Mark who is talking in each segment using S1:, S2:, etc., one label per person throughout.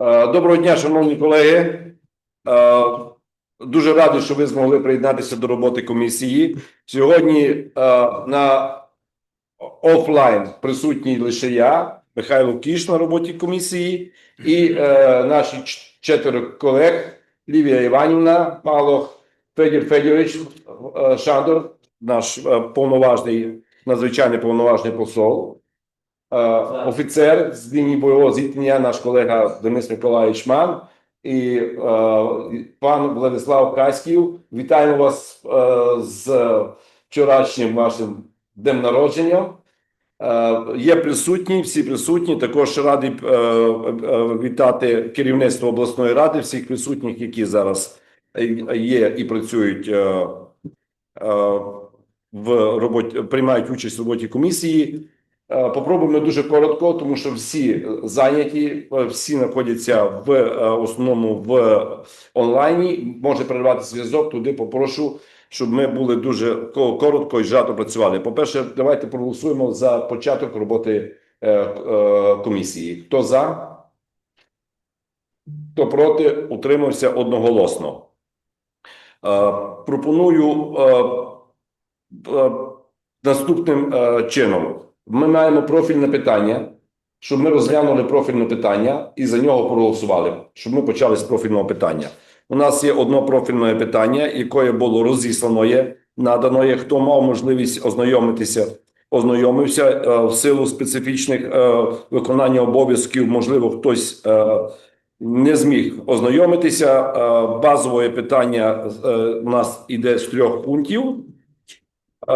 S1: Е, Доброго дня, шановні колеги. Е, Дуже радий, що ви змогли приєднатися до роботи комісії. Сьогодні е, на офлайн присутній лише я, Михайло Кіш на роботі комісії, і наші четверо колег Лівія Іванівна, Павло Федір Федорович Шандор, наш повноважний, надзвичайний повноважний посол. Е, офіцер з лінії бойового зіткнення, наш колега Денис Миколаївич Ман і е, пан Владислав Каськів. Вітаємо вас е, з вчорашнім вашим днем народження. Є присутні, всі присутні. Також радий вітати керівництво обласної ради, всіх присутніх, які зараз є і працюють в роботі, приймають участь в роботі комісії. Е, Попробуємо дуже коротко, тому що всі зайняті, е, всі знаходяться в е, основному в онлайні. Може перервати зв'язок. Туди попрошу, щоб ми були дуже коротко і зжато працювали. По-перше, давайте проголосуємо за початок роботи е, е, комісії. Хто за? Хто проти? Утримався одноголосно. Е, Пропоную е, е, наступним е, чином. Ми маємо профільне питання, щоб ми розглянули профільне питання і за нього проголосували, щоб ми почали з профільного питання. У нас є одно профільне питання, яке було розіслано, є, надано є, хто мав можливість ознайомитися, ознайомився е, в силу специфічних е, виконання обов'язків, можливо, хтось е, не зміг ознайомитися. Е, базове питання е, у нас іде з трьох пунктів. Е,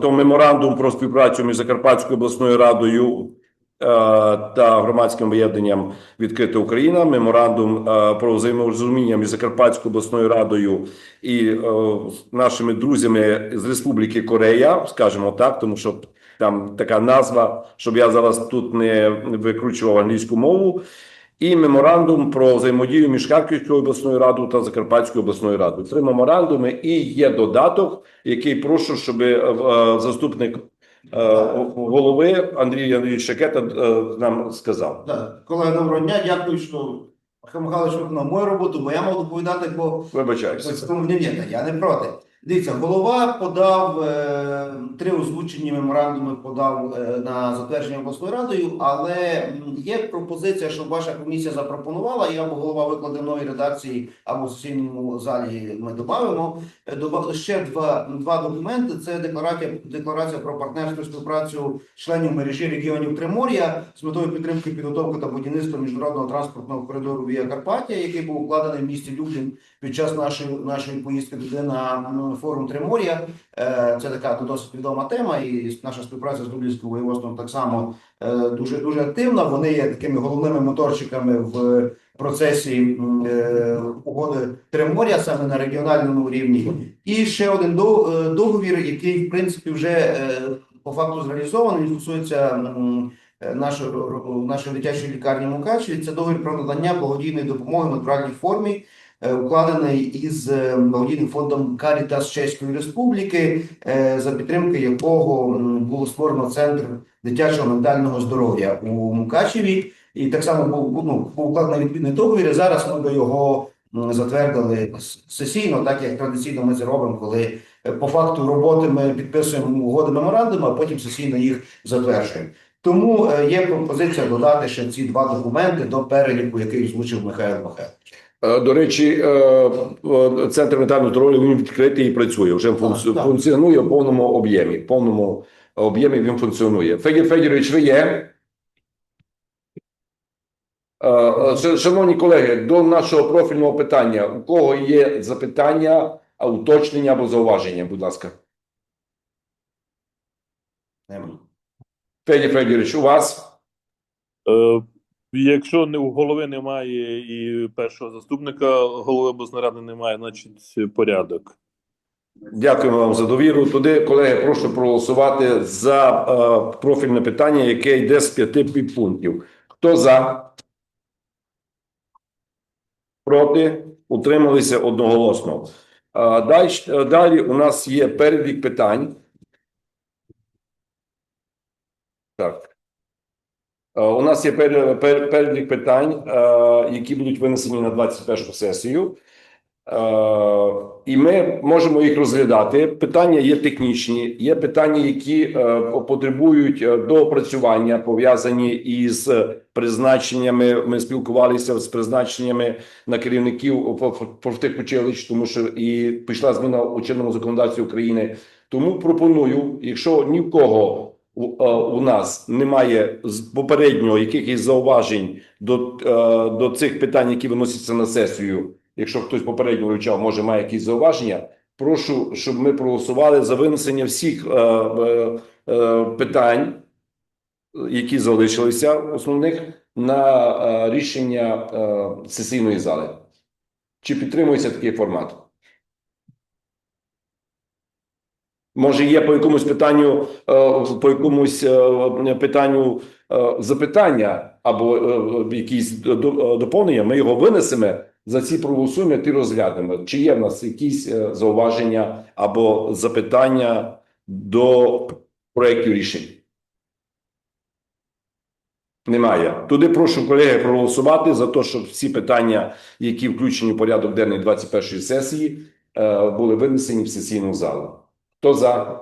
S1: то меморандум про співпрацю між Закарпатською обласною радою е, та громадським об'єднанням Відкрита Україна, меморандум е, про взаєморозуміння між Закарпатською обласною радою і нашими друзями з Республіки Корея, скажімо так, тому що там така назва, щоб я зараз тут не викручував англійську мову. І меморандум про взаємодію між Харківською обласною радою та Закарпатською обласною радою. Три меморандуми і є додаток, який прошу, щоб е, е, заступник е, голови Андрій Андрійович Шакета нам сказав.
S2: Так, колеги, доброго дня. Дякую, що Михайло Михайлович виконав мою роботу, бо я мав доповідати по
S1: Вибачаюся.
S2: Ні, ні, я не проти. Дивіться, голова подав е, три озвучені меморандуми, подав е, на затвердження обласною радою, але є пропозиція, щоб ваша комісія запропонувала, і або голова викладе новій редакції, або в сесійному залі ми додамо. Е, ще два, два документи. Це декларація, декларація про партнерську співпрацю членів мережі регіонів Тримор'я з метою підтримки підготовки та будівництва міжнародного транспортного коридору Вія Карпаття, який був укладений в місті Люблін під час нашої нашої поїздки туди на м, форум Тримор'я. Е, Це така досить відома тема, і наша співпраця з Дублінським воєводством так само е, дуже дуже активна. Вони є такими головними моторчиками в процесі е, угоди Тримор'я саме на регіональному рівні. І ще один договір, який в принципі вже по факту зреалізований, стосується. Нашої, нашої дитячої лікарні Мукачеві це договір про надання благодійної допомоги в натуральній формі, укладений із е, благодійним фондом Карітас Чеської Республіки, е, за підтримки якого було створено центр дитячого ментального здоров'я у Мукачеві. І так само був, ну, укладений відповідний договір. Зараз ми би його затвердили сесійно, так як традиційно ми це робимо, коли е, по факту роботи ми підписуємо угоди меморандуму, а потім сесійно їх затверджуємо. Тому е, є пропозиція додати ще ці два документи до переліку, який озвучив Михайло Михайлович.
S1: Е, До речі, е, центр ментального здоров'я він відкритий і працює. Вже функціонує в повному об'ємі. В повному об'ємі він функціонує. Федір Федорович, ви є? Шановні колеги, до нашого профільного питання. У кого є запитання, уточнення або зауваження, будь ласка.
S2: Нема.
S1: Федір Федорович, у вас?
S3: Е, Якщо не у голови немає і першого заступника голови обласної ради немає, значить порядок.
S1: Дякуємо вам за довіру. Туди, колеги, прошу проголосувати за е, профільне питання, яке йде з п'яти підпунктів. Хто за? Проти? Утрималися одноголосно. Е, далі, е, далі у нас є перелік питань. Так. Е, У нас є пер- пер- перелік питань, е, які будуть винесені на 21 сесію. Е, І ми можемо їх розглядати. Питання є технічні, є питання, які потребують доопрацювання, пов'язані із призначеннями. Ми спілкувалися з призначеннями на керівників профтехучилищ, тому що і пішла зміна у чинному законодавстві України. Тому пропоную, якщо ні в кого у, е, у нас немає з попереднього якихось зауважень до, е, до цих питань, які виносяться на сесію. Якщо хтось попередньо вивчав, може має якісь зауваження. Прошу, щоб ми проголосували за винесення всіх е, е, е, питань, які залишилися основних, на е, рішення е, сесійної зали. Чи підтримується такий формат? Може, є по якомусь питанню, е, по якомусь е, питанню е, запитання або якісь до- до- доповнення, ми його винесемо, за ці проголосуємо, ти розглянемо. Чи є в нас якісь зауваження або запитання до проєктів рішень? Немає. Туди прошу колеги проголосувати за те, щоб всі питання, які включені в порядок денний 21-ї сесії, були винесені в сесійну залу. Хто за?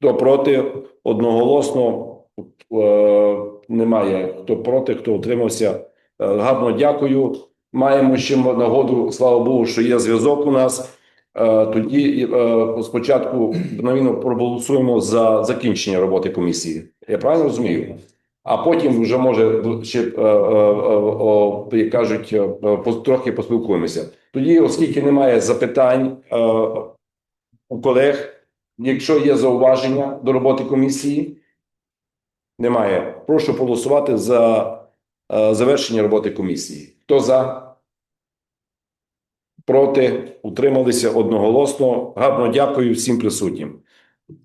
S1: Хто проти? Одноголосно е, немає. Хто проти, хто утримався. Е, Гарно дякую. Маємо ще нагоду, слава Богу, що є зв'язок у нас. Е, Тоді е, спочатку навіть проголосуємо за закінчення роботи комісії. Я правильно розумію? А потім вже може ще е, е, е, як кажуть, е, трохи поспілкуємося. Тоді, оскільки немає запитань е, у колег, якщо є зауваження до роботи комісії, немає. Прошу голосувати за е, завершення роботи комісії. Хто за? Проти? Утрималися одноголосно. Гарно дякую всім присутнім.